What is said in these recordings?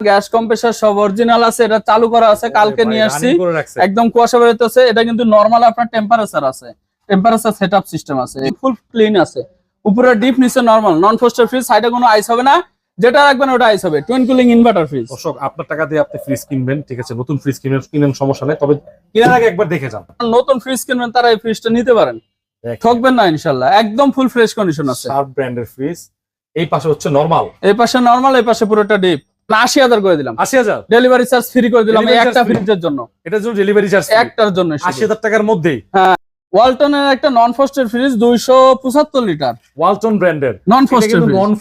Gas compressor সব original আছে এটা চালু করা আছে কালকে নিয়ে আসছি। একদম কুয়াশা বেরোতেছে এটা কিন্তু নর্মাল আপনার টেম্পারেচার আছে। টেম্পারেচার সেটআপ সিস্টেম আছে ফুল ক্লিন আছে। উপরে ডিপ নিচে নর্মাল নন ফ্রিজ সাইডে কোনো আইস হবে না। যেটা রাখবেন ওটা আইস হবে টুইন কুলিং ইনভার্টার ফ্রিজ দর্শক আপনার টাকা দিয়ে আপনি ফ্রিজ কিনবেন ঠিক আছে নতুন ফ্রিজ কিনবেন কিনেন সমস্যা নেই তবে কেনার আগে একবার দেখে যান। নতুন ফ্রিজ কিনবেন তারা এই ফ্রিজটা নিতে পারেন। ঠকবেন না ইনশাল্লাহ একদম ফুল ফ্রেশ কন্ডিশন আছে। শার্প ব্র্যান্ডের ফ্রিজ এই পাশে হচ্ছে নরমাল এই পাশে নর্মাল এই পাশে পুরোটা ডিপ আশি হাজার করে দিলাম। আশি হাজার? ডেলিভারি চার্জ ফ্রি করে দিলাম একটা? ফ্রিজের জন্য। এটার জন্য ডেলিভারি চার্জ একটার জন্য আশি হাজার টাকার ওয়ালটনের একটা নন ফ্রিজ দুইশো পঁচাত্তর লিটার ওয়ালটন ব্র্যান্ডের নন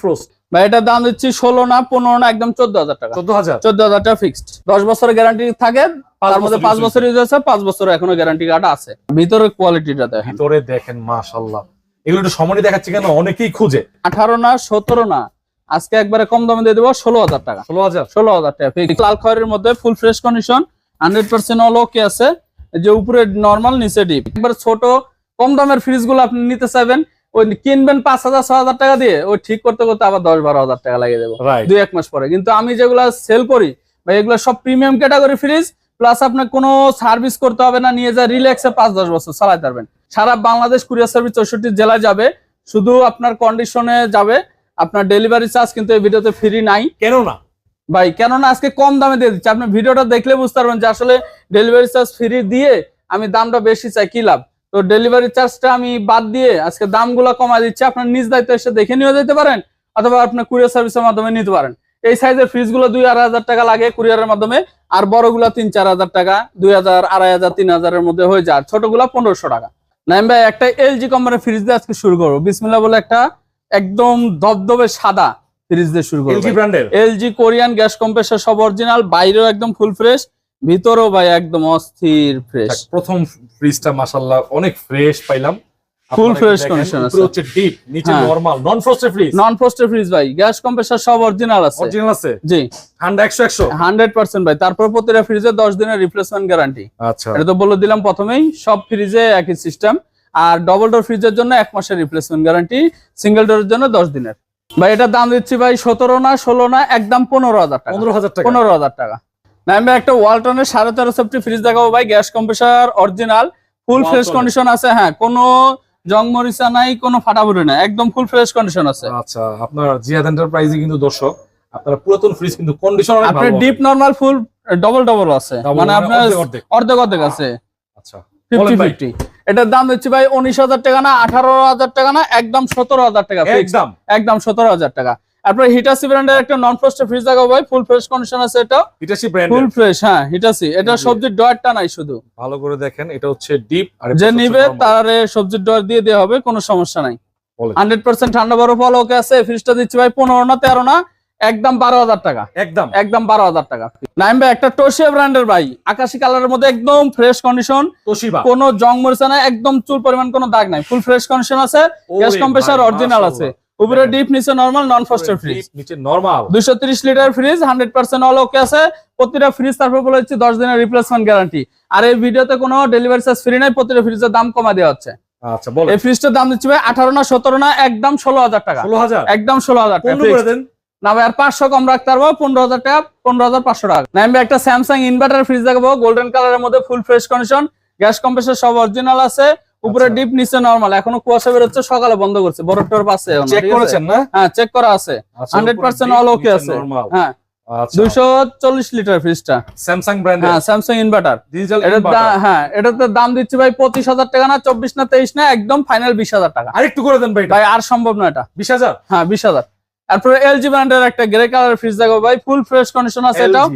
ফ্রোস্ট এটার দাম দিচ্ছি ষোলো না পনেরো না একদম চোদ্দ হাজার টাকা। চোদ্দ হাজার? চোদ্দ হাজার টাকা ফিক্সড দশ বছরের গ্যারান্টি থাকে তার মধ্যে পাঁচ বছর ইউজ আছে পাঁচ বছর এখনও গ্যারান্টি কার্ড আছে। ভিতরের কোয়ালিটিটা দেখেন। ভিতরে দেখেন মাশাল্লাহ এগুলো একটু সমানই দেখাচ্ছি কেন? অনেকেই খুঁজে। আঠারো না সতেরো না আজকে একবারে কম দামে দিয়ে দেবো ষোলো হাজার টাকা। ষোলো হাজার। ষোলো হাজার টাকা। লাল খয়ের মধ্যে full fresh condition hundred percent all okay আছে। যে উপরে নর্মাল নিচে ডিপ একবার ছোট কম দামের ফ্রিজগুলো আপনি নিতে চাইবেন ওই কিনবেন পাঁচ হাজার ছ হাজার টাকা দিয়ে ওই ঠিক করতে করতে আবার দশ বারো হাজার টাকা লাগিয়ে দেবো। দুই এক মাস পরে। কিন্তু আমি যেগুলা সেল করি বা এগুলো সব প্রিমিয়াম ক্যাটাগরি ফ্রিজ প্লাস আপনার কোনো সার্ভিস করতে হবে না নিয়ে যা রিল্যাক্সে পাঁচ দশ বছর চালাতে পারবেন। সারা বাংলাদেশ কুরিয়ার সার্ভিস চৌষট্টি জেলায় যাবে শুধু আপনার কন্ডিশনে যাবে। আপনার ডেলিভারি চার্জ কিন্তু এই ভিডিওতে ফ্রি নাই। কেন না? ভাই কেননা আজকে কম দামে দিয়ে দিচ্ছি। আপনি ভিডিওটা দেখলে বুঝতে পারবেন যে আসলে ডেলিভারি চার্জ ফ্রি দিয়ে আমি দামটা বেশি চাই কি লাভ? তো ডেলিভারি চার্জটা আমি বাদ দিয়ে আজকে দামগুলো কমায় দিচ্ছি। আপনার নিজ দায়িত্ব এসে দেখে নিয়ে যেতে পারেন অথবা আপনার কুরিয়ার সার্ভিসের মাধ্যমে নিতে পারেন। এই সাইজের ফ্রিজগুলো দুই আড়াই হাজার টাকা লাগে কুরিয়ারের মাধ্যমে আর বড়গুলা তিন চার হাজার টাকা দুই হাজার আড়াই হাজার তিন হাজারের মধ্যে হয়ে যায়। আর ছোটগুলা পনেরোশো টাকা। নাইম ভাই একটা এলজি কোম্পানির ফ্রিজ দিয়ে আজকে শুরু করব। বিসমিল্লা বলে একটা একদম ধবধবে সাদা ফ্রিজ দিয়ে শুরু করব এলজি ব্র্যান্ডের? এলজি কোরিয়ান গ্যাস কম্প্রেসার সব অরিজিনাল বাইরেও একদম ফুল ফ্রেশ ভিতরেও ভাই একদম অস্থির ফ্রেশ প্রথম ফ্রিজটা মাশাল্লাহ অনেক ফ্রেশ পাইলাম। ফুল ফ্রেশ উপরে আছে। হচ্ছে ডিপ নিচে। Normal non frosted fridge non frosted fridge ভাই গ্যাস কম্প্রেসার সব অরিজিনাল আছে। অরিজিনাল আছে? জি। ঠান্ডা একশো একশো? হান্ড্রেড পার্সেন্ট ভাই তারপর প্রতিটা ফ্রিজে দশ দিনের রিপ্লেসমেন্ট গ্যারান্টি আচ্ছা। এটা তো বলে দিলাম প্রথমেই সব ফ্রিজে একই সিস্টেম আর ডবল ডোর ফ্রিজের জন্য এক মাসের রিপ্লেসমেন্ট গ্যারান্টি সিঙ্গেল ডোরের জন্য দশ দিনের। ভাই এটার দাম দিচ্ছি ভাই সতেরো না ষোলো না একদম পনেরো হাজার টাকা। পনেরো হাজার টাকা। পনেরো হাজার টাকা। না আমি একটা ওয়ালটনের সাড়ে তেরো সেফটি ফ্রিজ দেখাবো ভাই gas compressor original full fresh condition আছে হ্যাঁ কোনো জং মরিচা নাই কোনো ফাটাফুটি নাই একদম ফুল ফ্রেশ কন্ডিশন আছে। আচ্ছা আপনার জিয়াদ এন্টারপ্রাইজে কিন্তু দর্শক আপনারা পুরাতন ফ্রিজ কিন্তু কন্ডিশন অনেক আপনার deep normal full double double আছে। মানে মানে আপনার অর্ধেক অর্ধেক। আছে। আচ্ছা ফিফটি বলেন ভাই। ফিফটি এটার দাম দিচ্ছি ভাই উনিশ হাজার টাকা না আঠারো হাজার টাকা না একদম সতেরো হাজার টাকা। একদম। একদম সতেরো হাজার টাকা। তারপরে হিটাসি ব্র্যান্ডের একটা নন ফ্রস্টেড ফ্রিজ দেখাবো ভাই ফুল ফ্রেশ কন্ডিশন আছে এটা। হিটাসি ব্র্যান্ড ফুল ফ্রেশ হ্যাঁ হিটাসি এটা। সবজির ডয়ারটা নাই শুধু। ভালো করে দেখেন এটা হচ্ছে ডিপ আর যে নিবে তার সবজির ডর দিয়ে দেওয়া হবে কোনো সমস্যা নাই। বলেন। হান্ড্রেড পার্সেন্ট ঠান্ডা বরফ ওকে আছে ফ্রিজটা দিচ্ছি ভাই পনেরো না তেরো না একদম বারো হাজার টাকা। একদম। একদম বারো হাজার টাকা। নাইম ভাই একটা টোশিয়া ব্র্যান্ডের ভাই। আকাশি কালারের মধ্যে একদম ফ্রেশ কন্ডিশন কোনো জং মরিচা নাই একদম চুল পরিমাণ কোনো দাগ নাই। ফুল ফ্রেশ কন্ডিশন আছে। গ্যাস কম্প্রেসার অরিজিনাল আছে। উপরে ডিপ নিচে নর্মাল নন ফস্টার ফ্রিজ নিচে নরমাল দুইশো তিরিশ litre fridge hundred percent all okay আছে। প্রতিটা ফ্রিজ তারপর বলে হচ্ছে দশ দিনের রিপ্লেসমেন্ট গ্যারান্টি আর এই ভিডিওতে কোনো ডেলিভারি চার্জ ফ্রি নাই প্রতিটা ফ্রিজের দাম কমা দেওয়া হচ্ছে। আচ্ছা বলেন। এই ফ্রিজটার দাম দিচ্ছি ভাই আঠারো না সতেরো না একদম ষোলো হাজার টাকা। ষোলো হাজার? একদম ষোলো হাজার টাকা। না ভাই আর পাঁচশো কম রাখতে পারব পনেরো হাজার টাকা পনেরো হাজার পাঁচশো টাকা। না আমি একটা স্যামসাং ইনভার্টার ফ্রিজ দেখাবো গোল্ডেন কালারের মধ্যে full fresh condition gas compressor সব অরিজিনাল আছে উপরে আচ্ছা। ডিপ নিচে নরমাল এখনও কুয়াশা বেরোচ্ছে সকালে বন্ধ করছে বড় টর পাশে চেক আছে? করেছেন না? হ্যাঁ চেক করা আছে আচ্ছা, হান্ড্রেড পার্সেন্ট অল ওকে আছে। হ্যাঁ আচ্ছা। দুইশো চল্লিশ লিটার ফ্রিজটা স্যামসাং ব্র্যান্ডের হ্যাঁ স্যামসাং ইনভার্টার হ্যাঁ এটাতে দাম দিচ্ছি ভাই পঁচিশ হাজার টাকা না চব্বিশ না তেইশ না একদম ফাইনাল বিশ হাজার টাকা। আরেকটু করে দেন ভাই ভাই আর সম্ভব না এটা। বিশ হাজার? হ্যাঁ বিশ হাজার। তারপরে এলজি ব্র্যান্ডের একটা গ্রে কালার ফ্রিজ দেখো ভাই ফুল ফ্রেশ কন্ডিশন আছে এটাও।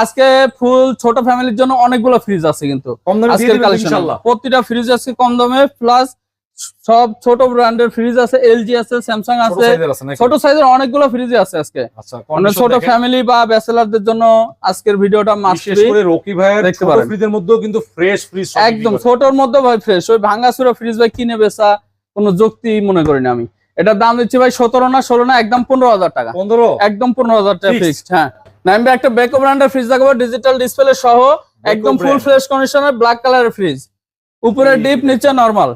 আজকে ফুল ছোট ফ্যামিলির জন্য অনেকগুলো ফ্রিজ আছে কিন্তু। আজকের কালেকশন প্রতিটা ফ্রিজ আছে কম দামে প্লাস সব ছোট ব্র্যান্ডের ফ্রিজ আছে এলজি আছে স্যামসাং আছে। ছোট সাইজের অনেকগুলো ফ্রিজ আছে আজকে। আচ্ছা মানে ছোট ফ্যামিলি বা ব্যাচেলারদের জন্য আজকের ভিডিওটা রকি ভাইয়ের দেখতে পারেন। ফ্রিজের মধ্যেও কিন্তু ফ্রেশ ফ্রিজ একদম ছোটর মধ্যে ভাই ফ্রেশ ওই ভাঙা চুরা ফ্রিজ ভাই কিনে বেচা কোনো যুক্তি মনে করি না আমি। এটার দাম দিচ্ছি ভাই সতেরো না ষোলো না একদম পনেরো হাজার টাকা। পনেরো? একদম পনেরো হাজার টাকা। ফিক্সড হ্যাঁ। নাইম ভাই একটা বেকো ব্র্যান্ডের ফ্রিজ দেখাবো ডিজিটাল ডিসপ্লে সহ একদম ফুল ফ্রেশ কন্ডিশনের ব্ল্যাক কালারের ফ্রিজ উপরে ডিপ নিচে নরমাল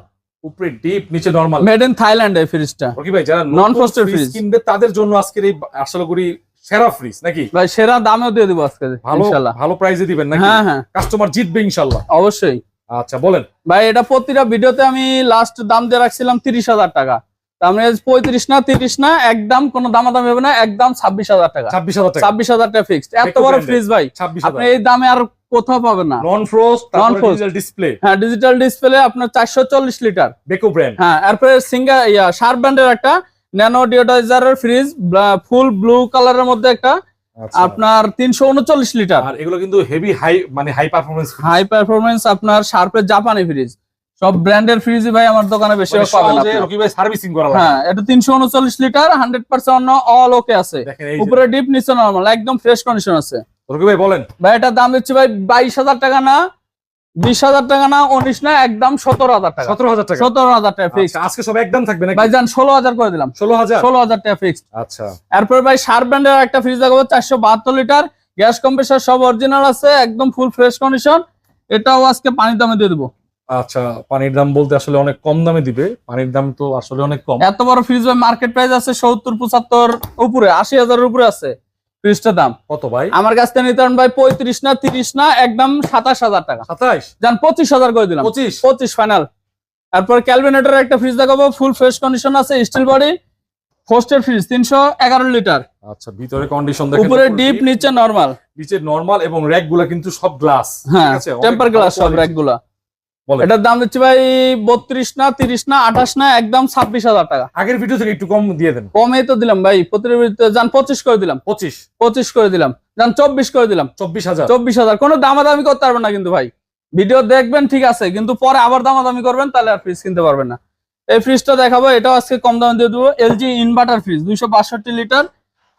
উপরে ডিপ নিচে নরমাল মেড ইন থাইল্যান্ড এই ফ্রিজটা রকি ভাই যারা নন ফ্রিজ কিনবে তাদের জন্য আজকের এই আশা করি সেরা ফ্রিজ নাকি? ভাই সেরা দামেও দিয়ে দিব আজকে ভালো ইনশাল্লাহ। ভালো প্রাইসে দিবেন নাকি? হ্যাঁ হ্যাঁ। কাস্টমার জিতবে অবশ্যই। আচ্ছা বলেন। ভাই এটা প্রতিটা ভিডিওতে আমি লাস্ট দাম দিয়ে রাখছিলাম তিরিশ হাজার টাকা। তার মানে পঁয়ত্রিশ না তিরিশ না একদম কোনো দামাদামি হবে না একদম ছাব্বিশ হাজার টাকা। ছাব্বিশ হাজার ছাব্বিশ হাজার টাকা ফিক্সড এত বড় ফ্রিজ ভাই। আপনি এই দামে আর কোথাও পাবেন না। Non frost Non-frost। Digital display হ্যাঁ ডিজিটাল ডিসপ্লে আপনার লিটার। বেকো ব্র্যান্ড হ্যাঁ ইয়া শার্প ব্র্যান্ডের একটা ন্যানো ফ্রিজ ফুল ব্লু কালারের মধ্যে একটা আপনার তিনশো উনচল্লিশ লিটার। আর এগুলো কিন্তু হেভি হাই মানে হাই পারফরমেন্স হাই পারফরমেন্স আপনার শার্পের জাপানি ফ্রিজ সব ব্র্যান্ডের ফ্রিজই ভাই আমার দোকানে বেশি পাবেন আপনি। রকি ভাই সার্ভিসিং করা হ্যাঁ এটা তিনশো উনচল্লিশ litre hundred percent all okay আছে। উপরে ডিপ নিচে নরমাল একদম ফ্রেশ কন্ডিশন আছে। রকি ভাই বলেন। ভাই এটার দাম দিচ্ছি ভাই বাইশ হাজার টাকা না বিশ হাজার টাকা না উনিশ না একদম সতেরো হাজার টাকা। সতেরো হাজার টাকা। সতেরো হাজার টাকা ফিক্স আচ্ছা, আজকে সব একদম থাকবে নাকি? ভাই যান ষোলো হাজার করে দিলাম। ষোলো হাজার? ষোলো হাজার টাকা ফিক্স আচ্ছা। এরপর ভাই শার্প ব্র্যান্ডের একটা ফ্রিজ দেখাবো চারশো বাহাত্তর লিটার গ্যাস কম্প্রেসার সব অরিজিনাল আছে একদম ফুল ফ্রেশ কন্ডিশন এটাও আজকে পানির দামে দিয়ে দেবো। আচ্ছা পানির দাম বলতে আসলে অনেক কম দামে দিবে। পানির দাম তো আসলে অনেক কম। এত বড় ফ্রিজ ভাই মার্কেট প্রাইস আছে সত্তর পঁচাত্তর উপরে আশি হাজারের উপরে আছে ফ্রিজটার দাম। কত ভাই? আমার কাছ থেকে নিতে ভাই পঁয়ত্রিশ না তিরিশ না একদম সাতাশ হাজার টাকা। সাতাইশ যান পঁচিশ হাজার করে দিলাম। পঁচিশ? পঁচিশ ফাইনাল তারপর ক্যালভিনেটার একটা ফ্রিজ দেখাবো ফুল ফ্রেশ কন্ডিশন আছে স্টিল বডি ফোস্টের ফ্রিজ তিনশো এগারো লিটার আচ্ছা ভিতরে কন্ডিশন দেখেন উপরে ডিপ নিচে নর্মাল নিচে নরমাল এবং র‍্যাকগুলা কিন্তু সব গ্লাস হ্যাঁ টেম্পার গ্লাস সব র্যাকগুলা। বলেন। এটার দাম দিচ্ছি ভাই বত্রিশ না তিরিশ না আঠাশ না একদম ছাব্বিশ হাজার টাকা। আগের ভিডিও থেকে একটু কম দিয়ে দেন। কমেই তো দিলাম ভাই প্রতিটা যান পঁচিশ করে দিলাম। পঁচিশ। পঁচিশ করে দিলাম। যান চব্বিশ করে দিলাম। চব্বিশ হাজার। চব্বিশ হাজার। কোনো দামাদামি করতে পারবেন না কিন্তু ভাই। ভিডিও দেখবেন ঠিক আছে কিন্তু পরে আবার দামাদামি করবেন তাহলে আর ফ্রিজ কিনতে পারবেন না। এই ফ্রিজটা দেখাবো এটাও আজকে কম দামে দিয়ে দেবো। এলজি ইনভার্টার ফ্রিজ দুইশো বাষট্টি লিটার।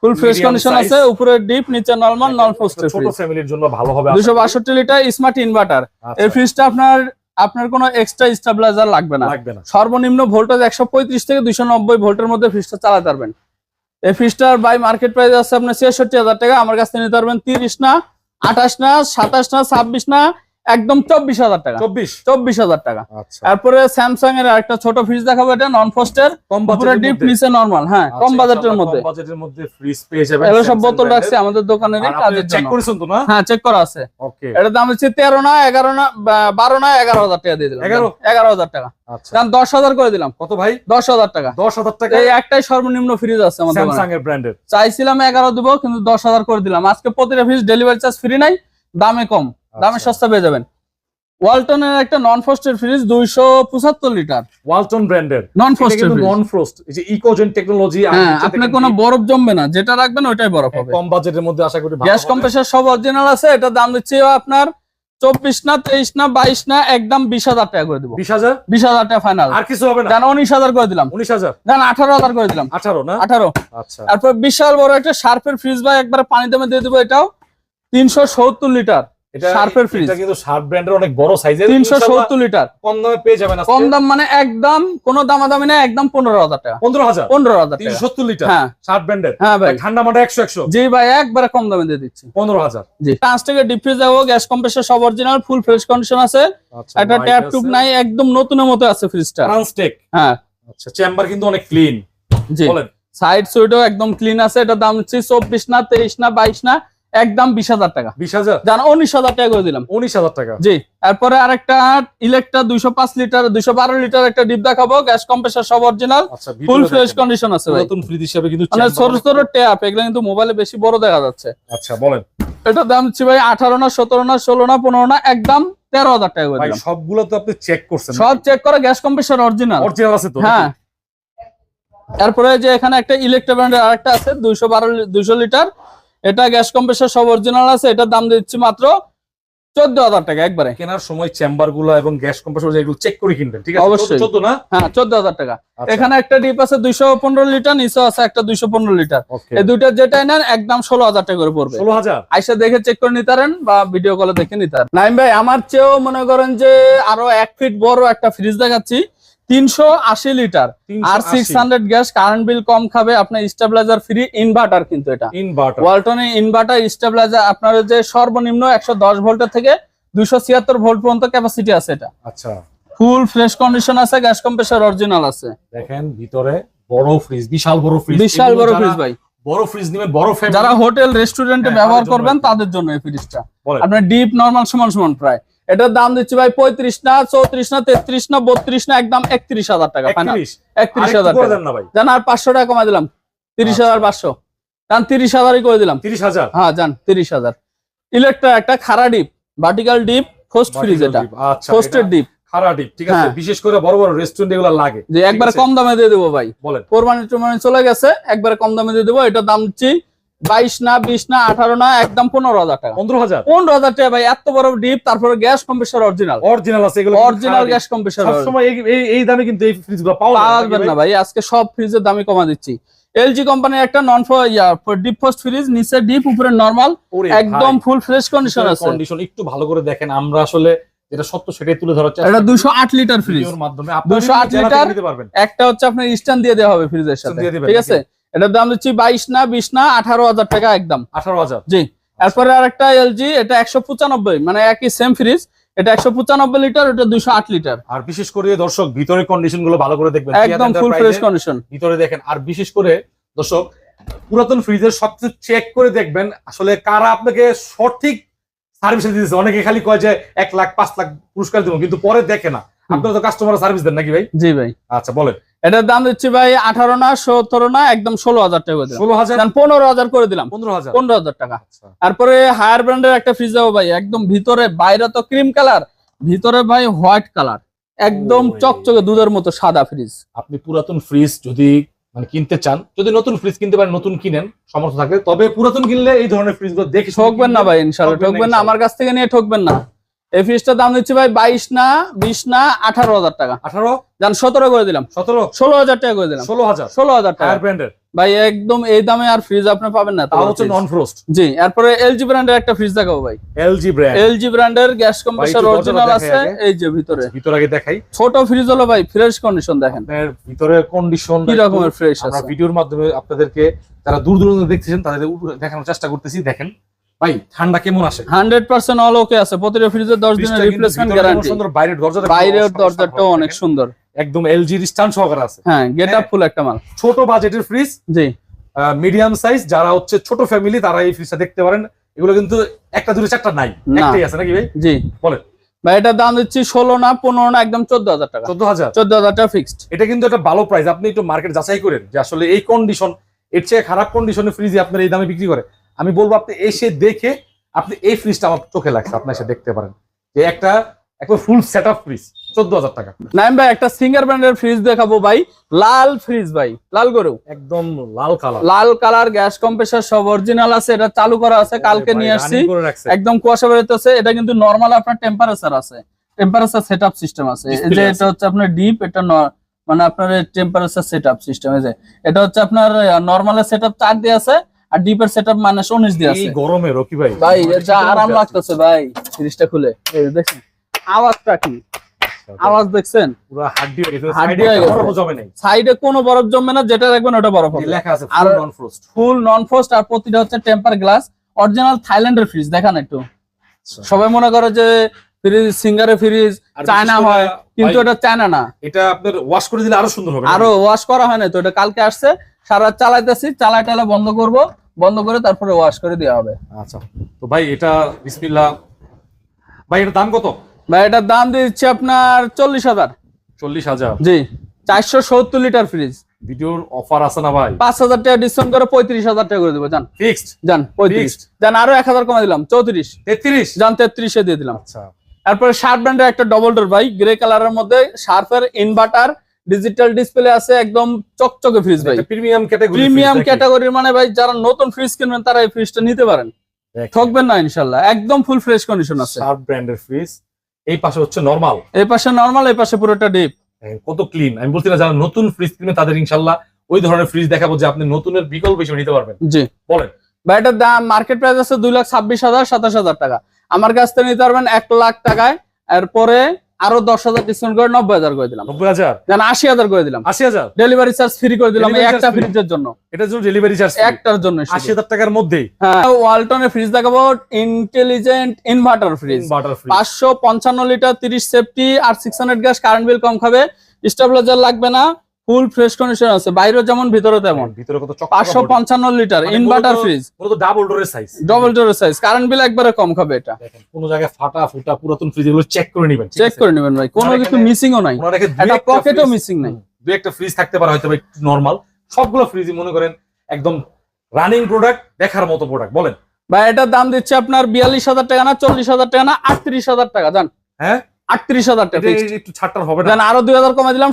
ফুল ফ্রেশ কন্ডিশন আছে উপরে ডিপ নিচে নর্মাল নন ফোস্টের ছোট ফ্রিজ ফ্যামিলির জন্য ভালো হবে। দুইশো বাষট্টি লিটার স্মার্ট ইনভার্টার আচ্ছা, এই ফ্রিজটা আপনার আপনার কোনো এক্সট্রা স্টেবিলাইজার লাগবে না। লাগবে না। সর্বনিম্ন ভোল্টেজ একশো পঁয়ত্রিশ থেকে দুইশো নব্বই ভোল্টের মধ্যে ফ্রিজটা চালাতে পারবেন। এই ফ্রিজটার বাই মার্কেট প্রাইস আছে আপনার ছেষট্টি হাজার টাকা। আমার কাছ থেকে নিতে পারবেন তিরিশ না আঠাশ না সাতাশ না ছাব্বিশ না একদম চব্বিশ হাজার টাকা। চব্বিশ? চব্বিশ হাজার টাকা। আচ্ছা। তারপরে স্যামসাং এর একটা ছোট ফ্রিজ দেখাবো এটা নন ফোস্টের বাজেটের ডিপ নিচে নর্মাল হ্যাঁ আচ্ছা, কম বাজেটের মধ্যে। বাজেটের মধ্যে ফ্রিজ পেয়ে যাবেন এগুলো সব বোতল রাখছে আমাদের দোকানের আর আপনি কাজের চেক করেছেন তো না? হ্যাঁ চেক করা আছে। ওকে এটার দাম হচ্ছে তেরো না এগারো না বা- বারো না এগারো হাজার টাকা দিয়ে দিলাম। 11? এগারো হাজার টাকা। আচ্ছা। কারণ দশ হাজার করে দিলাম। কত ভাই? দশ হাজার টাকা। দশ হাজার টাকা? এই একটাই সর্বনিম্ন ফ্রিজ আছে আমাদের দোকানে। স্যামসাং এর ব্র্যান্ডের চাইছিলাম এগারো দিব কিন্তু দশ হাজার করে দিলাম। আজকে প্রতিটা ফ্রিজ ডেলিভারি চার্জ ফ্রি নাই দামে কম। দামে আচ্ছা। সস্তা পেয়ে যাবেন। ওয়ালটনের একটা নন ফ্রস্টের ফ্রিজ দুইশো পঁচাত্তর লিটার। ওয়ালটন ব্র্যান্ডের। নন ফ্রস্টের ফ্রিজ নন ফ্রোস্ট এই যে ইকোজেন টেকনোলজি হ্যাঁ আপনি কোনো বরফ জমবে না যেটা রাখবেন ওইটাই বরফ হবে। কম বাজেটের মধ্যে আশা করি গ্যাস কম্প্রেসার সব অরিজিনাল আছে এটা দাম দিচ্ছি আপনার চব্বিশ না তেইশ না বাইশ না একদম বিশ হাজার টাকা করে দিব। বিশ হাজার? বিশ হাজার টাকা ফাইনাল আর কিছু হবে না? উনিশ হাজার করে দিলাম। উনিশ হাজার? দেন আঠারো হাজার করে দিলাম। আঠারো না? আঠারো। আচ্ছা। তারপর বিশাল বড় একটা শার্পের ফ্রিজ বা একবার পানি দামে দিয়ে দেবো এটাও তিনশো সত্তর লিটার। এটা শার্পের ফ্রিজ এটা কিন্তু শার্প ব্র্যান্ডের অনেক বড় সাইজের তিনশো সত্তর লিটার। কম দামে পেয়ে যাবেন কম দাম মানে একদম কোনো না একদম টাকা। টাকা। লিটার? হ্যাঁ। শার্প ব্র্যান্ডের? হ্যাঁ ভাই। ঠান্ডা জি ভাই একবারে কম দামে দিয়ে দিচ্ছি। পনেরো হাজার। জি। পাঁচ থেকে ডিপ ফ্রিজ যাব গ্যাস কম্প্রেসার সব অরিজিনাল ফুল ফ্রেশ কন্ডিশন আছে। আচ্ছা, একটা ট্যাপ টুপ নাই একদম নতুনের মতো আছে ফ্রিজটা ট্রান্সটেক হ্যাঁ। আচ্ছা চেম্বার কিন্তু অনেক ক্লিন জি। বলেন। সাইড সুইডও একদম ক্লিন আছে এটা দাম হচ্ছে চব্বিশ না তেইশ না বাইশ না। একদম বিশ হাজার টাকা। বিশ হাজার? জান উনিশ হাজার টাকা করে দিলাম। উনিশ হাজার টাকা। জি তারপরে আরেকটা ইলেকট্রা দুইশো পাঁচ লিটার দুইশো বারো লিটার একটা ডিপ দেখাবো গ্যাস কম্প্রেসার সব অরিজিনাল ফুল ফ্রেশ কন্ডিশন আছে নতুন ফ্রিজ হিসেবে কিন্তু মানে ছোট ছোট ট্যাপ এগুলো কিন্তু মোবাইলে বেশি বড় দেখা যাচ্ছে। আচ্ছা বলেন। এটার দাম হচ্ছে ভাই আঠারো না সতেরো না ষোলো না পনেরো না একদম তেরো হাজার টাকা করে দিলাম। সবগুলো তো আপনি চেক করছেন সব চেক করে গ্যাস কম্প্রেসার অরিজিনাল অরিজিনাল আছে তো হ্যাঁ। তারপরে যে এখানে একটা ইলেকট্রা ব্র্যান্ডের আরেকটা আছে দুইশো বারো দুইশো লিটার। এটা গ্যাস কম্প্রেসার সব অরিজিনাল আছে এটার দাম দিচ্ছি মাত্র চোদ্দ হাজার টাকা একবারে। কেনার সময় চেম্বারগুলো এবং গ্যাস কম্প্রেসর এগুলো চেক করে কিনবেন ঠিক আছে? অবশ্যই। চোদ্দ না? হ্যাঁ চোদ্দ হাজার টাকা। আচ্ছা, এখানে একটা ডিপ আছে দুইশো পনেরো লিটার নিচে আছে একটা দুইশো পনেরো লিটার। এই দুইটা যেটাই নেন একদম ষোলো হাজার টাকা করে পড়বে। ষোলো হাজার আইসা দেখে চেক করে নিতে পারেন বা ভিডিও কলে দেখে নিতে পারেন। নাইম ভাই আমার চেয়েও মনে করেন যে আরও এক ফিট বড় একটা ফ্রিজ দেখাচ্ছি। তিনশো আশি লিটার। আর six hundred gas current bill কম খাবে আপনার স্টেবিলাইজার ফ্রি ইনভার্টার কিন্তু এটা। ইনভার্টার ওয়ালটনের ইনভার্টার স্টেবিলাইজার আপনার যে সর্বনিম্ন একশো দশ ভোল্টের থেকে দুশো ছিয়াত্তর ভোল্ট পর্যন্ত ক্যাপাসিটি আছে এটা। আচ্ছা। ফুল ফ্রেশ কন্ডিশন আছে গ্যাস কম্প্রেসার অরিজিনাল আছে। দেখেন ভিতরে বড় ফ্রিজ বিশাল বড় ফ্রিজ বিশাল বড় ফ্রিজ ভাই। বড় ফ্রিজ নেবেন বড় ফ্যামিলি যারা হোটেল রেস্টুরেন্টে হ্যাঁ, ব্যবহার করবেন তাদের জন্য এই ফ্রিজটা আপনার ডিপ নর্মাল সমান সমান প্রায়। এটার দাম দিচ্ছি ভাই পঁয়ত্রিশ না চৌত্রিশ না তেত্রিশ না বত্রিশ না একদম একত্রিশ হাজার টাকা ফাইনাল একত্রিশ? হাজার জান আর পাঁচশো টাকা কমাই দিলাম। তিরিশ আচ্ছা। হাজার পাঁচশো। জান তিরিশ হাজারই করে দিলাম। 30000 হ্যাঁ জান তিরিশ হাজার। ইলেকট্রা একটা খাড়া deep vertical deep frost fridge এটা। আচ্ছা ফোস্টের ডিপ। খারাপ ডিপ ঠিক আছে? হ্যাঁ। বিশেষ করে বড় বড় রেস্টুরেন্ট এগুলো লাগে যে একবার কম দামে দিয়ে দেবো ভাই। বলেন। কোরবানি চলে গেছে একবার কম দামে দিয়ে দেবো। এটার দাম দিচ্ছি বাইশ না বিশ না আঠারো না একদম পনেরো হাজার টাকা। 15000 পনেরো হাজার টাকা ভাই এত বড় ডিপ তারপরে গ্যাস কম্প্রেসার অরিজিনাল অরিজিনাল আছে এগুলো অরিজিনাল গ্যাস কম্প্রেসার সময় এই দামে কিন্তু এই ফ্রিজগুলো পাওয়া যায় পাওয়া যাবে না ভাই? আজকে সব ফ্রিজের দামই কমা দিচ্ছি। এলজি কোম্পানির একটা নন ডিপ ফোস্ট ফ্রিজ নিচে ডিপ উপরে নর্মাল একদম ফুল ফ্রেশ কন্ডিশন আছে। কন্ডিশন একটু ভালো করে দেখেন আমরা আসলে যেটা সত্য সেটাই তুলে ধরার চেষ্টা এটা লিটার ফ্রিজ ভিডিওর মাধ্যমে 208 লিটার একটা হচ্ছে আপনার স্ট্যান্ড দিয়ে দেওয়া হবে ফ্রিজের সাথে। ঠিক আছে? এটার দাম দিচ্ছি বাইশ না বিশ না আঠারো হাজার টাকা একদম। 18000 জি এরপরে আর একটা এলজি এটা একশো পঁচানব্বই মানে একই সেম ফ্রিজ এটা একশো পঁচানব্বই লিটার এটা দুশো আট লিটার আর বিশেষ করে দর্শক ভিতরের কন্ডিশনগুলো ভালো করে দেখবেন। একদম ফুল ফ্রেশ কন্ডিশন ভিতরে দেখেন আর বিশেষ করে দর্শক পুরাতন ফ্রিজের সবকিছু চেক করে দেখবেন আসলে কারা আপনাকে সঠিক সার্ভিস দিতেছে? অনেকে খালি কয় যে এক লাখ পাঁচ লাখ পুরস্কার দেবো কিন্তু পরে দেখে না। আপনারা তো কাস্টমার সার্ভিস দেন নাকি ভাই? জি ভাই। আচ্ছা বলেন। এটার দাম দিচ্ছি ভাই আঠারো না সতেরো না একদম ষোলো হাজার টাকা দিলাম। ষোলো হাজার? পনেরো হাজার করে দিলাম। পনেরো হাজার। পনেরো হাজার টাকা। আচ্ছা। তারপরে হায়ার ব্র্যান্ডের একটা ফ্রিজ দেবো ভাই একদম ভিতরে বাইরে তো ক্রিম কালার ভিতরে ভাই হোয়াইট কালার একদম চকচকে দুধের মতো সাদা ফ্রিজ আপনি পুরাতন ফ্রিজ যদি মানে কিনতে চান যদি নতুন ফ্রিজ কিনতে পারেন নতুন কিনেন সমর্থ থাকে তবে পুরাতন কিনলে এই ধরনের ফ্রিজগুলো দেখে ঠকবেন না ভাই ইনশাল্লাহ ঠকবেন না আমার কাছ থেকে নিয়ে ঠকবেন না। এই ফ্রিজটার দাম দিচ্ছি ভাই বাইশ না বিশ না আঠারো হাজার টাকা। আঠারো? জান সতেরো করে দিলাম। সতেরো? ষোলো হাজার টাকা করে দিলাম। ষোলো হাজার। ষোলো হাজার টাকা। ব্র্যান্ডের ভাই একদম এই দামে আর ফ্রিজ আপনি পাবেন না। তাও হচ্ছে নন ফ্রোস্ট জি এরপরে এলজি ব্র্যান্ডের একটা ফ্রিজ দেখাবো ভাই। এলজি ব্র্যান্ড এলজি ব্র্যান্ডের গ্যাস কম্প্রেসার অরিজিনাল আছে এই যে ভিতরে। ভিতর আগে দেখাই। ছোট ফ্রিজ হলো ভাই ফ্রেশ কন্ডিশন দেখেন। আপনার ভিতরের কন্ডিশন কি রকমের ফ্রেশ আমরা আছে? ভিডিওর মাধ্যমে আপনাদেরকে যারা দূর দূরান্ত দেখতেছেন তাদের দেখানোর চেষ্টা করতেছি দেখেন। ভাই ঠান্ডা কেমন আসে হান্ড্রেড পার্সেন্ট অল ওকে আছে। প্রতিটা ফ্রিজের দশ দিনের রিপ্লেসমেন্ট গ্যারান্টি সুন্দর বাইরের দরজা বাইরের দরজাটাও অনেক সুন্দর। একদম এলজি স্ট্যান্ড সহকারে আছে। হ্যাঁ আপ হ্যাঁ। ফুল একটা মাল। ছোট বাজেটের ফ্রিজ জি। মিডিয়াম সাইজ যারা হচ্ছে ছোট ফ্যামিলি তারা এই ফ্রিজটা দেখতে পারেন। এগুলো কিন্তু একটা দুটো চারটা নাই। একটাই আছে নাকি ভাই? জি। বলেন। ভাই এটার দাম দিচ্ছি ষোলো না পনেরো না একদম চোদ্দ হাজার টাকা। চোদ্দ হাজার? চোদ্দ হাজার টাকা ফিক্সড এটা কিন্তু একটা ভালো প্রাইস আপনি একটু মার্কেট যাচাই করেন যে আসলে এই কন্ডিশন এর চেয়ে খারাপ কন্ডিশনে ফ্রিজ আপনার এই দামে বিক্রি করে। আমি বলব আপনি এসে দেখে আপনি এই ফ্রিজটা আমার চোখে লাগছে আপনি এসে দেখতে পারেন। যে একটা একবার ফুল সেট আপ ফ্রিজ চোদ্দ হাজার টাকা। নাইম ভাই একটা সিঙ্গার ব্র্যান্ডের ফ্রিজ দেখাবো ভাই। লাল ফ্রিজ ভাই লাল গরু। একদম লাল কালার লাল কালার গ্যাস কম্প্রেসার সব অরিজিনাল আছে এটা চালু করা আছে কালকে নিয়ে আসছি। একদম কুয়াশা বেরোতেছে এটা কিন্তু নর্মাল আপনার টেম্পারেচার আছে। টেম্পারেচার সেট আপ সিস্টেম আছে। এই যে এটা হচ্ছে আপনার ডিপ এটা ন- মানে আপনার টেম্পারেচার সেট আপ সিস্টেম এই যে। এটা হচ্ছে আপনার নর্মালের সেট আপ চার দিয়ে আছে। আর ডিপের মানে উনিশ দিয়ে এই গরমে রকি ভাই। ভাই যা আরাম লাগতেছে ভাই ফ্রিজটা খুলে। এই যে দেখছেন আওয়াজটা কি? আওয়াজ দেখছেন? পুরো হাড্ডি হয়ে গেছে হাড্ডি হয়ে গেছে। বরফ জমে নেই। সাইডে কোনো বরফ জমবে না যেটা রাখবেন ওটা বরফ হবে। লেখা আছে ফুল নন ফ্রোস্ট ফুল নন ফ্রোস্ট আর প্রতিটা হচ্ছে টেম্পার গ্লাস অরিজিনাল থাইল্যান্ডের ফ্রিজ দেখান একটু। সবাই মনে করে যে ফ্রিজ সিঙ্গারে ফ্রিজ চায়না হয় কিন্তু এটা চায়না না। এটা আপনার ওয়াশ করে দিলে আরও সুন্দর হবে আরও ওয়াশ করা হয় না তো এটা কালকে আসছে সারা চালাইতেছি চালাই টালা বন্ধ করব। বন্ধ করে তারপরে ওয়াশ করে দেওয়া হবে। আচ্ছা তো ভাই এটা বিসমিল্লাহ। ভাই এটার দাম কত? ভাই এটার দাম দিচ্ছে আপনার চল্লিশ হাজার। চল্লিশ হাজার? জি চারশো সত্তর লিটার ফ্রিজ ভিডিওর অফার আছে না ভাই? পাঁচ হাজার টাকা ডিসকাউন্ট করে পঁয়ত্রিশ হাজার টাকা করে দেবো জান। ফিক্সড জান পঁয়ত্রিশ। জান আরও এক হাজার কমে দিলাম চৌত্রিশ। তেত্রিশ? জান তেত্রিশে দিয়ে দিলাম। আচ্ছা। তারপরে শার্প ব্র্যান্ডের একটা ডবল ডোর ভাই গ্রে কালারের মধ্যে শার্পের ইনভার্টার ডিজিটাল ডিসপ্লে আছে একদম চকচকে ফ্রিজ ভাই। প্রিমিয়াম ক্যাটাগরি প্রিমিয়াম ক্যাটাগরির মানে ভাই যারা নতুন ফ্রিজ কিনবেন তারা এই ফ্রিজটা নিতে পারেন। ঠকবেন না ইনশাল্লাহ একদম ফুল ফ্রেশ কন্ডিশন আছে। শার্প ব্র্যান্ডের ফ্রিজ এই পাশে হচ্ছে নরমাল এই পাশে নর্মাল এই পাশে পুরোটা ডিপ কত ক্লিন আমি বলছি না যারা নতুন ফ্রিজ কিনবে তাদের ইনশাল্লাহ ওই ধরনের ফ্রিজ দেখাবো যে আপনি নতুনের বিকল্প হিসেবে নিতে পারবেন। জি। বলেন। ভাই এটার দাম মার্কেট প্রাইস আছে দুই লাখ ছাব্বিশ হাজার সাতাশ হাজার টাকা। আমার কাছ থেকে নিতে পারবেন এক লাখ টাকায়। এরপরে আরও দশ হাজার ডিসকাউন্ট করে নব্বই হাজার করে দিলাম। নব্বই হাজার? আশি হাজার করে দিলাম। আশি হাজার? ডেলিভারি চার্জ ফ্রি করে দিলাম একটা ফ্রিজের জন্য। এটা জন্য ডেলিভারি চার্জ একটার জন্য আশি হাজার টাকার মধ্যে হ্যাঁ ওয়ালটনের ফ্রিজ দেখাবো ইন্টেলিজেন্ট ইনভার্টার ফ্রিজ ফ্রিজ পাঁচশো পঞ্চান্ন লিটার তিরিশ সেফটি আর six hundred gas current bill কম খাবে। স্টেবিলাইজার লাগবে না। ফুল ফ্রেশ কন্ডিশন আছে। বাইরে যেমন ভিতরে তেমন। ভিতরে কত body। পঞ্চান্ন লিটার ইনভার্টার ফ্রিজ মূলত ডাবল ডোরের সাইজ ডবল ডোরের সাইজ কারেন্ট বিল একবারে কম খাবে এটা। দেখেন কোন জায়গায় ফাটা ফুটা পুরাতন ফ্রিজ এগুলো চেক করে নেবেন চেক করে নেবেন ভাই। কোনো কিছু এখানে- মিসিংও নাই। একটা পকেটও মিসিং নাই। দুই একটা ফ্রিজ থাকতে পারে হয়তো একটু নরমাল সবগুলো ফ্রিজই মনে করেন একদম রানিং প্রোডাক্ট দেখার মতো প্রোডাক্ট বলেন। ভাই এটার দাম দিচ্ছে আপনার বিয়াল্লিশ হাজার টাকা না চল্লিশ হাজার টাকা না আটত্রিশ হাজার টাকা জান। হ্যাঁ? আটত্রিশ হাজার টাকা একটু ছাড়টার হবে না। আরও দুই হাজার কমে দিলাম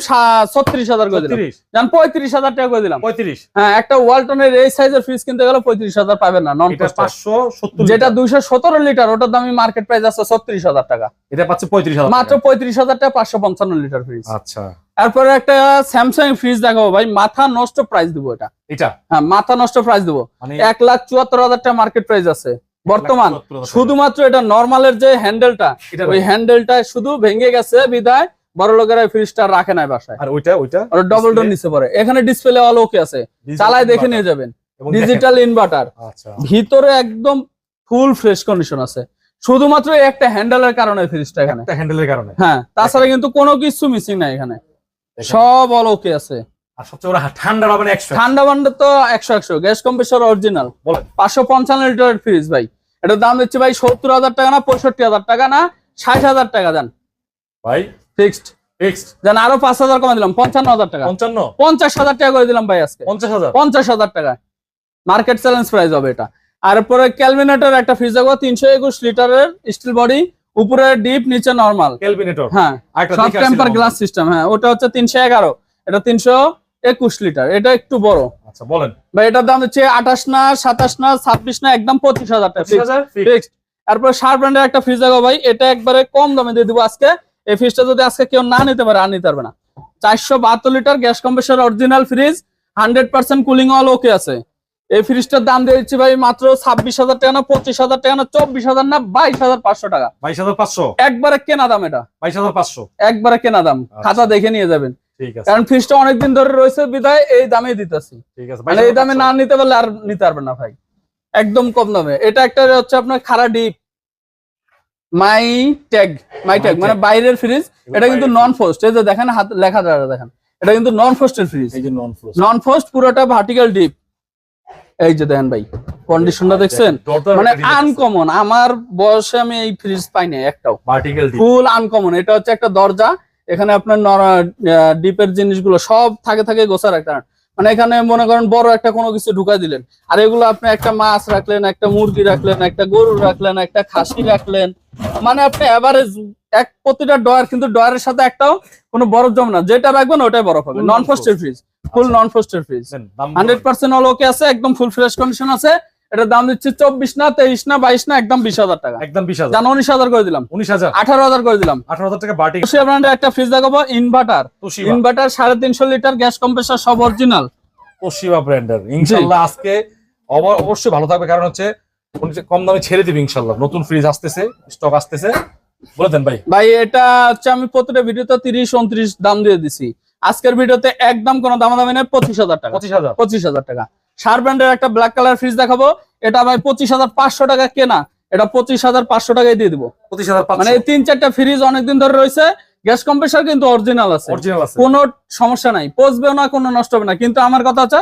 ছত্রিশ হাজার করে দিলাম। জান পঁয়ত্রিশ হাজার টাকা করে দিলাম। 35 হ্যাঁ একটা ওয়ালটনের এই সাইজের ফ্রিজ কিনতে গেলে পঁয়ত্রিশ হাজার পাবেন না নন এটা 570 যেটা দুইশো সতেরো লিটার ওটার দামি মার্কেট প্রাইস আছে ছত্রিশ হাজার টাকা। এটা পাচ্ছে 35000 মাত্র পঁয়ত্রিশ হাজার টাকা পাঁচশো পঞ্চান্ন লিটার ফ্রিজ আচ্ছা। তারপরে একটা স্যামসাং ফ্রিজ দেখাবো ভাই মাথা নষ্ট প্রাইস দিব এটা। এটা? হ্যাঁ মাথা নষ্ট প্রাইস দিব। মানে এক লাখ চুয়াত্তর হাজার টাকা মার্কেট প্রাইস আছে। বর্তমান শুধুমাত্র এটা নর্মালের যে হ্যান্ডেলটা ওই হ্যান্ডেলটা শুধু ভেঙে গেছে বিদায়। বড় লোকেরা ফ্রিজটা রাখে নাই বাসায়। আর ওইটা ওইটা? আর ডবল ডোর নিচে পড়ে। এখানে ডিসপ্লে অল ওকে আছে। চালায় দেখে নিয়ে যাবেন। ডিজিটাল ইনভার্টার আচ্ছা। ভিতরে একদম ফুল ফ্রেশ কন্ডিশন আছে। শুধুমাত্র একটা হ্যান্ডেলের কারণে ফ্রিজটা এখানে। একটা হ্যান্ডেলের কারণে। হ্যাঁ তাছাড়া কিন্তু কোনো কিছু মিসিং নাই এখানে। সব অল ওকে আছে। আর সবচেয়ে বড় ঠান্ডা হবে 100 ঠান্ডা বান্ডার তো একশো একশো। গ্যাস কম্প্রেসর অরিজিনাল পাঁচশো পঞ্চান্ন লিটারের ফ্রিজ ভাই। এটার দাম দিচ্ছে ভাই সত্তর হাজার টাকা না পঁয়ষট্টি হাজার টাকা না ষাট হাজার টাকা দেন। ভাই? ফিক্সড আরও পাঁচ হাজার কমে দিলাম পঞ্চান্ন হাজার টাকা। 55 পঞ্চাশ হাজার টাকা করে দিলাম ভাই আজকে। 50000 পঞ্চাশ হাজার টাকা। মার্কেট চ্যালেঞ্জ প্রাইস হবে এটা। আর পরে ক্যালমিনেটর একটা ফ্রিজ দেখব তিনশো একুশ লিটারের স্টিল বডি উপরে ডিপ নিচে নর্মাল ক্যালভিনেটর হ্যাঁ টেম্পার গ্লাস সিস্টেম হ্যাঁ ওটা হচ্ছে তিনশো এগারো। এটা তিনশো একুশ লিটার এটা একটু বড়। আচ্ছা বলেন। ভাই এটার দাম হচ্ছে আঠাশ না সাতাশ না ছাব্বিশ না একদম পঁচিশ হাজার টাকা fixed। 25000 ফিক্স ফিক্সড তারপর শার ব্র্যান্ডের একটা ফ্রিজ দেখো ভাই এটা একবারে কম দামে দিয়ে দিব আজকে। এই ফ্রিজটা যদি আজকে কেউ না নিতে পারে আর নিতে পারবে না। চারশো বাহাত্তর litre gas compressor original fridge hundred percent cooling all okay আছে। এই ফ্রিজটার দাম দিয়ে দিচ্ছি ভাই মাত্র ছাব্বিশ হাজার টাকা না পঁচিশ হাজার টাকা না চব্বিশ হাজার না বাইশ হাজার পাঁচশো টাকা। 22500 একবারে কেনা দাম এটা। 22500 একবারে কেনা দাম। আচ্ছা। খাতা দেখে নিয়ে যাবেন। কারণ ফ্রিজটা অনেকদিন ধরে রয়েছে বিদায় এই দামে দিতেছি। ঠিক আছে মানে এই দামে না নিতে পারলে আর নিতে পারবেন না ভাই। একদম কম দামে। এটা একটা হচ্ছে আপনার খারা deep my tag my tag মানে বাইরের ফ্রিজ এটা কিন্তু নন ফোস্ট এই যে দেখেন হাত লেখা যারা দেখেন। এটা কিন্তু নন ফোস্টের ফ্রিজ এই যে নন ফ্রোজ নন ফোস্ট পুরোটা ভার্টিক্যাল ডিপ এই যে দেখেন ভাই কন্ডিশনটা দেখছেন? মানে আনকমন আমার বয়সে আমি এই ফ্রিজ পাই নাই একটাও। ফুল আনকমন এটা হচ্ছে একটা দরজা। এখানে আপনার ডিপের জিনিসগুলো সব থাকে থাকে গোছার একটা মানে এখানে মনে করেন বড় একটা কোনো কিছু ঢুকাই দিলেন। আর এগুলো আপনি একটা মাছ রাখলেন একটা মুরগি রাখলেন একটা গরু রাখলেন একটা খাসি রাখলেন। মানে আপনি এভারেজ এক প্রতিটা ডয়ার কিন্তু ডয়ারের সাথে একটাও কোনো বরফ জমে না। যেটা রাখবেন ওটাই বরফ হবে। Non non-frost। Fridge full non ফোস্টের fridge hundred percent all okay আছে একদম ফুল ফ্রেশ কন্ডিশন আছে। এটার দাম দিচ্ছে চব্বিশ না তেইশ না বাইশ না একদম বিশ হাজার টাকা। একদম 20000 জান উনিশ হাজার করে দিলাম। 19000 আঠারো হাজার করে দিলাম। 18000 টাকা ভার্টিক্যাল তোশিবা ব্র্যান্ডের একটা ফ্রিজ দেখাবো ইনভার্টার ইনভার্টার সাড়ে তিনশো লিটার গ্যাস কম্প্রেসর সব অরিজিনাল তোশিবা ব্র্যান্ডের ইনশাআল্লাহ আজকে অব- অবশ্যই ভালো থাকবে। কারণ হচ্ছে কম দামে ছেড়ে দিবে ইনশাল্লাহ। নতুন ফ্রিজ আসতেছে স্টক আসতেছে। বলে দেন ভাই। ভাই এটা হচ্ছে আমি প্রতিটা ভিডিওতে তিরিশ উনত্রিশ দাম দিয়ে দিছি। আজকের ভিডিওতে একদম কোনো দামাদামি নেই পঁচিশ হাজার টাকা। 25000 পঁচিশ হাজার টাকা। শার ব্র্যান্ডের একটা ব্ল্যাক কালার ফ্রিজ দেখাবো। এটা ভাই পঁচিশ হাজার পাঁচশো টাকা কেনা। এটা পঁচিশ হাজার পাঁচশো টাকায় দিয়ে দিবো। 25500 মানে এই তিন চারটা ফ্রিজ অনেকদিন ধরে রয়েছে। গ্যাস কম্প্রেসর কিন্তু অরিজিনাল আছে। আছে। কোনো সমস্যা নাই। পচবেও না কোনো নষ্ট হবে না। কিন্তু আমার কথা হচ্ছে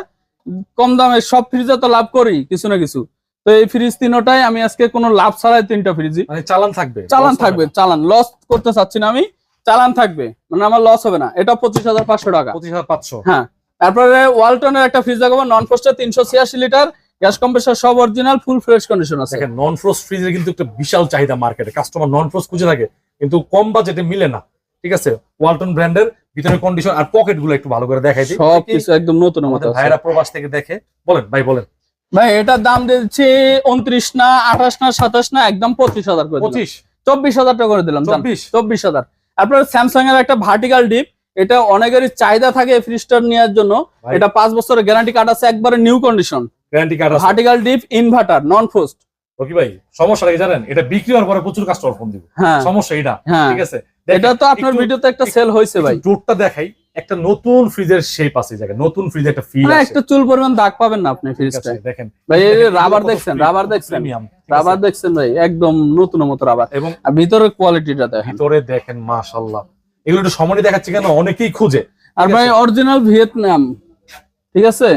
কম দামে সব ফ্রিজে তো লাভ করি কিছু না কিছু। তো এই ফ্রিজ তিনোটাই আমি আজকে কোনো লাভ ছাড়াই তিনটা ফ্রিজই মানে চালান থাকবে চালান থাকবে চালান। লস করতে চাচ্ছি না আমি। চালান থাকবে। মানে আমার লস হবে না। এটা পঁচিশ হাজার পাঁচশো টাকা। 25500 হ্যাঁ। তারপরে ওয়ালটনের একটা ফ্রিজ দেখাবো নন ফোস্টে তিনশো ছিয়াশি লিটার গ্যাস কম্প্রেসর সব অরিজিনাল ফুল ফ্রেশ কন্ডিশন আছে। দেখেন নন ফ্রোস্ট ফ্রিজের কিন্তু একটা বিশাল চাহিদা মার্কেটে কাস্টমার নন ফ্রোস্ট খুঁজে থাকে কিন্তু কম বাজেটে মিলে না। ঠিক আছে? ওয়ালটন ব্র্যান্ডের ভিতরে কন্ডিশন আর পকেটগুলো একটু ভালো করে দেখাই দিই। সব কিছু একদম নতুন মতো আমাদের ভাইরা প্রবাস থেকে দেখে বলেন ভাই বলেন। ভাই এটার দাম দিচ্ছি উনত্রিশ না আঠাশ না সাতাশ না একদম পঁচিশ হাজার করে দিলাম। পঁচিশ? চব্বিশ হাজার টাকা করে দিলাম চব্বিশ? চব্বিশ হাজার। তারপরে স্যামসাং এর একটা ভার্টিক্যাল ডিপ এটা অনেকেরই চাহিদা থাকে ফ্রিজটার নেওয়ার জন্য। এটা পাঁচ বছরের গ্যারান্টি কার্ড আছে একবারে নিউ কন্ডিশন গ্যারান্টি কার্ড আছে। Vertical deep inverter non frost Rocky ভাই সমস্যা কি জানেন? এটা বিক্রি হওয়ার পরে প্রচুর কাস্টমার ফোন দিব। হ্যাঁ। সমস্যা এটা। হ্যাঁ। ঠিক আছে? এটা তো আপনার ভিডিওতে একটা সেল হয়েছে ভাই। জোরটা দেখাই। একটা নতুন ফ্রিজের শেপ আছে জায়গায়। নতুন ফ্রিজের একটা ফিল আছে একটা চুল পরিমাণ দাগ পাবেন না আপনি ফ্রিজটা দেখেন। ভাই এই রাবার দেখছেন রাবার দেখছেন। রাবার দেখছেন ভাই একদম নতুন মতো রাবার এবং ভিতরের কোয়ালিটিটা দেখেন। ভিতরে দেখেন মাশাল্লাহ এগুলো একটু সমানই দেখাচ্ছি কেন? অনেকেই খুঁজে। আর ভাই অরিজিনাল ভিয়েতনাম ঠিক আছে?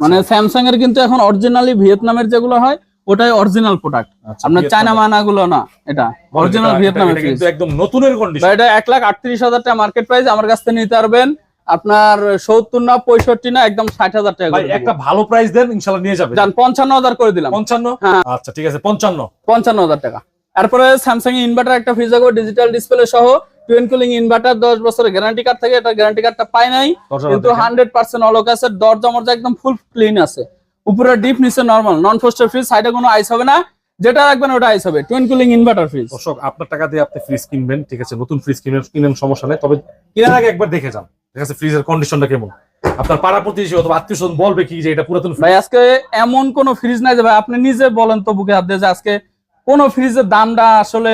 মানে স্যামসাং এর কিন্তু এখন অরিজিনালি ভিয়েতনামের যেগুলো হয় ওটাই অরিজিনাল প্রোডাক্ট আচ্ছা, আপনার চায়না ভিয়েতনামের। মানা গুলো না এটা অরিজিনাল এটা- ভিয়েতনামের এটা কিন্তু একদম নতুনের কন্ডিশন ভাই এটা এক লাখ আটত্রিশ হাজার টাকা মার্কেট প্রাইস আমার কাছ থেকে নিতে পারবেন। আপনার সত্তর না পঁয়ষট্টি না একদম ষাট হাজার টাকা ভাই একটা ভালো প্রাইস দেন ইনশাল্লাহ নিয়ে যাবে যান পঞ্চান্ন হাজার করে দিলাম। পঞ্চান্ন? হ্যাঁ। আচ্ছা ঠিক আছে পঞ্চান্ন। পঞ্চান্ন হাজার টাকা। তারপরে স্যামসাং ইনভার্টার একটা ফ্রিজ আছে ডিজিটাল ডিসপ্লে সহ টুয়েন কুলিং ইনভার্টার দশ বছরের গ্যারান্টি কার্ড থাকে এটা গ্যারান্টি কার্ডটা পাই নাই কিন্তু হান্ড্রেড পার্সেন্ট অলক আছে দরজা মরজা একদম ফুল ক্লিন আছে। উপরে ডিপ নিচে নর্মাল নন ফোস্টার ফ্রিজ সাইডে কোনো আইস হবে না। যেটা রাখবেন ওটা আইস হবে। টুয়েন কুলিং ইনভার্টার ফ্রিজ দর্শক আপনার টাকা দিয়ে আপনি ফ্রিজ কিনবেন ঠিক আছে? নতুন ফ্রিজ কিনবেন কিনেন সমস্যা নেই। তবে কেনার আগে একবার দেখে যান ঠিক আছে? ফ্রিজের কন্ডিশনটা কেমন? আপনার পাড়া প্রতিবেশী অথবা আত্মীয় স্বজন বলবে কি যে এটা পুরাতন। ভাই আজকে এমন কোন ফ্রিজ নাই যে ভাই আপনি নিজে বলেন তো বুকে হাত দিয়ে যে আজকে কোন ফ্রিজের দামটা আসলে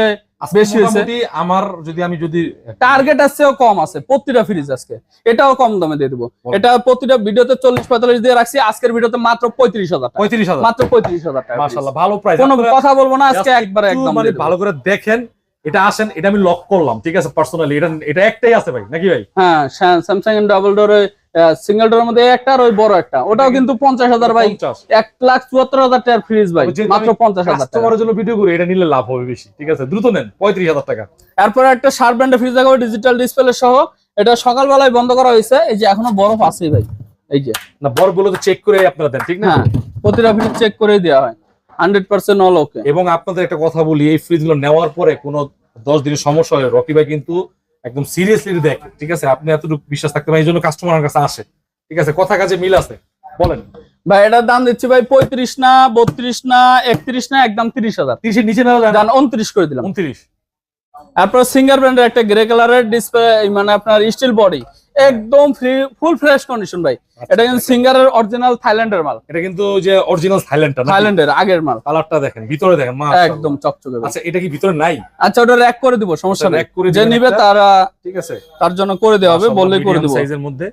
বেশি হয়েছে? আমার যদি আমি যদি টার্গেট আসছেও কম আছে প্রতিটা ফ্রিজ আজকে। এটাও কম দামে দিয়ে দেবো। এটা প্রতিটা ভিডিওতে চল্লিশ পঁয়তাল্লিশ দিয়ে রাখছি আজকের ভিডিওতে মাত্র পঁয়ত্রিশ হাজার পঁয়ত্রিশ হাজার। মাত্র পঁয়ত্রিশ হাজার টাকা। মাসাল্লাহ ভালো প্রাইস কোনো কথা বলব না আজকে একবারে একদম মানে। ভালো করে দেখেন এটা আসেন এটা আমি লক করলাম ঠিক আছে পার্সোনালি এটা এটা একটাই আছে ভাই নাকি ভাই? হ্যাঁ স্যামসাং ডাবল ডোরে সিঙ্গেল ডোরের মধ্যে একটা আর ওই বড় একটা। ওটাও কিন্তু পঞ্চাশ হাজার ভাই। এক লাখ চুয়াত্তর হাজার টাকার ফ্রিজ ভাই। মাত্র পঞ্চাশ হাজার জন্য ভিডিও করে এটা নিলে লাভ হবে বেশি। ঠিক আছে? দ্রুত নেন। পঁয়ত্রিশ হাজার টাকা। এরপরে একটা শার্প ব্র্যান্ডের ফ্রিজ দেখাবো ডিজিটাল ডিসপ্লে সহ। এটা সকালবেলায় বন্ধ করা হয়েছে। এই যে এখনও বরফ আছে ভাই। এই যে। না বরগুলো তো চেক করে আপনারা দেন ঠিক না? হ্যাঁ প্রতিটা ফ্রিজ চেক করে দেওয়া হয়। হান্ড্রেড পার্সেন্ট অল ওকে এবং আপনাদের একটা কথা বলি এই ফ্রিজগুলো নেওয়ার পরে কোনো দশ দিনের সমস্যা হয় রকি ভাই কিন্তু একদম সিরিয়াসলি দেখে ঠিক আছে? আপনি এতটুকু বিশ্বাস থাকতে পারেন এই জন্য কাস্টমার কাছে আসে। ঠিক আছে? কথা কাজে মিল আছে? বলেন। ভাই এটার দাম দিচ্ছি ভাই পঁয়ত্রিশ না বত্রিশ না একত্রিশ না একদম তিরিশ হাজার। তিরিশের নিচে না দাম উনত্রিশ করে দিলাম। উনত্রিশ। তারপর সিঙ্গার ব্র্যান্ডের একটা গ্রে কালারের ডিসপ্লে মানে আপনার স্টিল বডি একদম ফ্রি ফুল ফ্রেশ কন্ডিশন ভাই। এটা কিন্তু সিঙ্গারের অরিজিনাল থাইল্যান্ডের মাল। এটা কিন্তু যে অরিজিনাল থাইল্যান্ডটা থাইল্যান্ডের আগের মাল। কালারটা দেখেন ভিতরে দেখেন মা একদম চকচকে আচ্ছা এটা কি ভিতরে নাই? আচ্ছা ওটা র্যাক করে দিব সমস্যা আচ্ছা, নেই। করে যে নিবে। তারা ঠিক আছে। তার জন্য করে দেওয়া হবে বললেই করে দিব। সাইজের মধ্যে।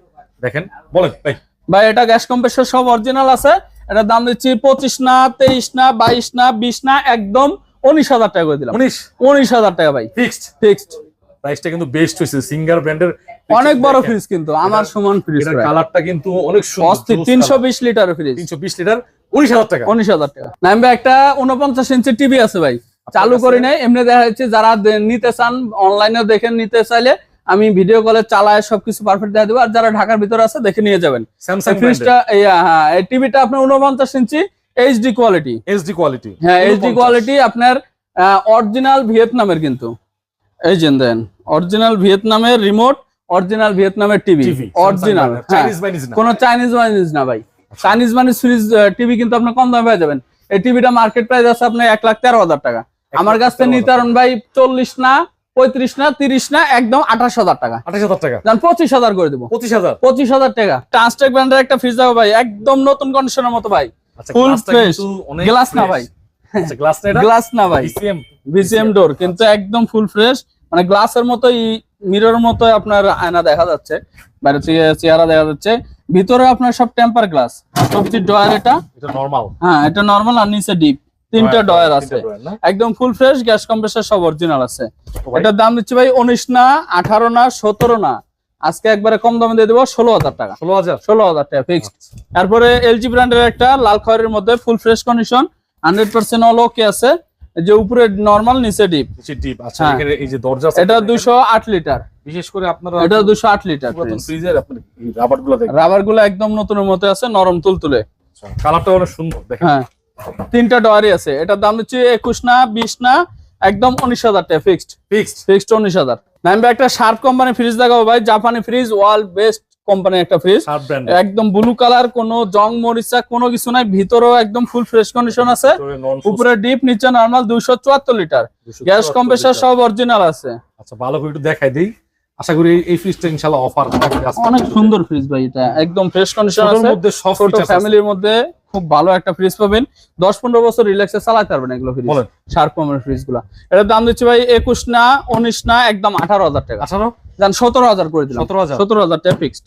দেখেন বলেন ভাই। ভাই এটা গ্যাস কম্প্রেসর সব অরিজিনাল আছে। এটার দাম দিচ্ছি পঁচিশ না তেইশ না বাইশ না বিশ না একদম উনিশ হাজার টাকা করে দিলাম। উনিশ? উনিশ হাজার টাকা ভাই। ফিক্সড ফিক্সড প্রাইসটা কিন্তু বেস্ট হয়েছে। সিঙ্গার ব্র্যান্ডের অনেক বড় ফ্রিজ কিন্তু আমার সমান ফ্রিজ কালারটা কিন্তু অনেক অস্থির তিনশো বিশ লিটারের ফ্রিজ তিনশো বিশ লিটার উনিশ হাজার টাকা। উনিশ হাজার টাকা। নাম ভাই একটা উনপঞ্চাশ ইঞ্চি টিভি আছে ভাই। চালু করি নাই এমনি দেখা যাচ্ছে যারা নিতে চান অনলাইনে দেখে নিতে চাইলে আমি ভিডিও কলে চালায় সবকিছু পারফেক্ট দেখা দেবো। আর যারা ঢাকার ভিতরে আছে দেখে নিয়ে যাবেন। স্যামসাং ফ্রিজটা হ্যাঁ এই টিভিটা আপনার উনপঞ্চাশ inch HD quality HD quality হ্যাঁ এইচডি কোয়ালিটি আপনার অরিজিনাল ভিয়েতনামের কিন্তু। এই যে দেন অরিজিনাল ভিয়েতনামের রিমোট অরিজিনাল ভিয়েতনামের টিভি। অরিজিনাল। চাইনিজ বাইনিজ চাইনিজ মাইনিজ না। ভাই। চাইনিজ মাইনিজ ফ্রিজ টিভি কিন্তু আপনি কম দামে পেয়ে যাবেন। এই টিভিটা মার্কেট প্রাইস আছে আপনার এক লাখ তেরো হাজার টাকা। আমার কাছ থেকে নিতে পারেন ভাই চল্লিশ না পঁয়ত্রিশ না তিরিশ না একদম আঠাশ হাজার টাকা। আঠাশ হাজার টাকা। পঁচিশ হাজার করে দেবো। পঁচিশ হাজার। পঁচিশ হাজার টাকা। ট্রান্সটেক ব্র্যান্ডের একটা ফ্রিজ দেবো ভাই একদম নতুন কন্ডিশনের মতো ভাই। আচ্ছা. কিন্তু অনেক গ্লাস না ভাই। আচ্ছা গ্লাস না এটা? গ্লাস না ভাই। বিসিএম ডোর কিন্তু একদম ফুল ফ্রেশ মানে গ্লাসের মতোই মিরর মতো আপনার আয়না দেখা যাচ্ছে বাইরে থেকে চেহারা দেখা যাচ্ছে। ভিতরে আপনার সব টেম্পার গ্লাস সবচেয়ে ডয়ার এটা। এটা নরমাল হ্যাঁ এটা নর্মাল আর নিচে ডিপ তিনটা ডয়ার আছে। একদম ফুল ফ্রেশ গ্যাস কম্প্রেসার সব অরিজিনাল আছে। এটার দাম দিচ্ছি ভাই উনিশ না আঠারো না সতেরো না। আজকে একবারে কম দামে দিয়ে দেবো ষোলো হাজার টাকা। ষোলো হাজার? ষোলো হাজার টাকা ফিক্সড তারপরে এলজি ব্র্যান্ডের একটা লাল খয়ের মধ্যে full fresh condition hundred percent all okay আছে। যে উপরে নর্মাল নিচে ডিপ ডিপ আচ্ছা হ্যাঁ। এখানে এই যে দরজা এটা দেখেন। দুশো আট লিটার। বিশেষ করে আপনারা এটা দুশো আট লিটার পুরাতন ফ্রিজের আপনার রাবারগুলো দেখেন। রাবারগুলো একদম নতুনের মতো আছে নরম তুলতুলে। কালারটা অনেক সুন্দর দেখেন। হ্যাঁ। তিনটা ডয়ারই আছে এটার দাম হচ্ছে একুশ না বিশ না একদম উনিশ হাজার টাকা ফিক্সড ফিক্সড ফিক্সড উনিশ হাজার। নাম একটা শার্প কোম্পানি ফ্রিজ দেখাবো ভাই জাপানি ফ্রিজ ওয়ার্ল্ড বেস্ট কোম্পানি একটা ফ্রিজ একদম ব্লু কালার কোনো জং মরিচা কোনো কিছু নাই। ভিতরেও একদম ফুল ফ্রেশ কন্ডিশন আছে। উপরে ডিপ নিচে নর্মাল দুইশো চুয়াত্তর লিটার গ্যাস কম্প্রেসার সব অরিজিনাল আছে। আচ্ছা ভালো করে একটু দেখাই দিই। আশা করি এই ফ্রিজটা ইনশাআল্লাহ অফার থাকবে অনেক সুন্দর ফ্রিজ ভাই এটা। একদম ফ্রেশ কন্ডিশন আছে। মধ্যে সব। ফ্যামিলির মধ্যে খুব ভালো একটা ফ্রিজ পাবেন। দশ পনেরো বছর রিল্যাক্সে চালাতে পারবেন এগুলো ফ্রিজ শার্প কোম্পানির ফ্রিজগুলা। এটার দাম দিচ্ছি ভাই একুশ না উনিশ না একদম আঠারো হাজার টাকা। আঠারো? সতেরো হাজার করে দিলাম। সতেরো হাজার। সতেরো হাজার টাকা ফিক্সড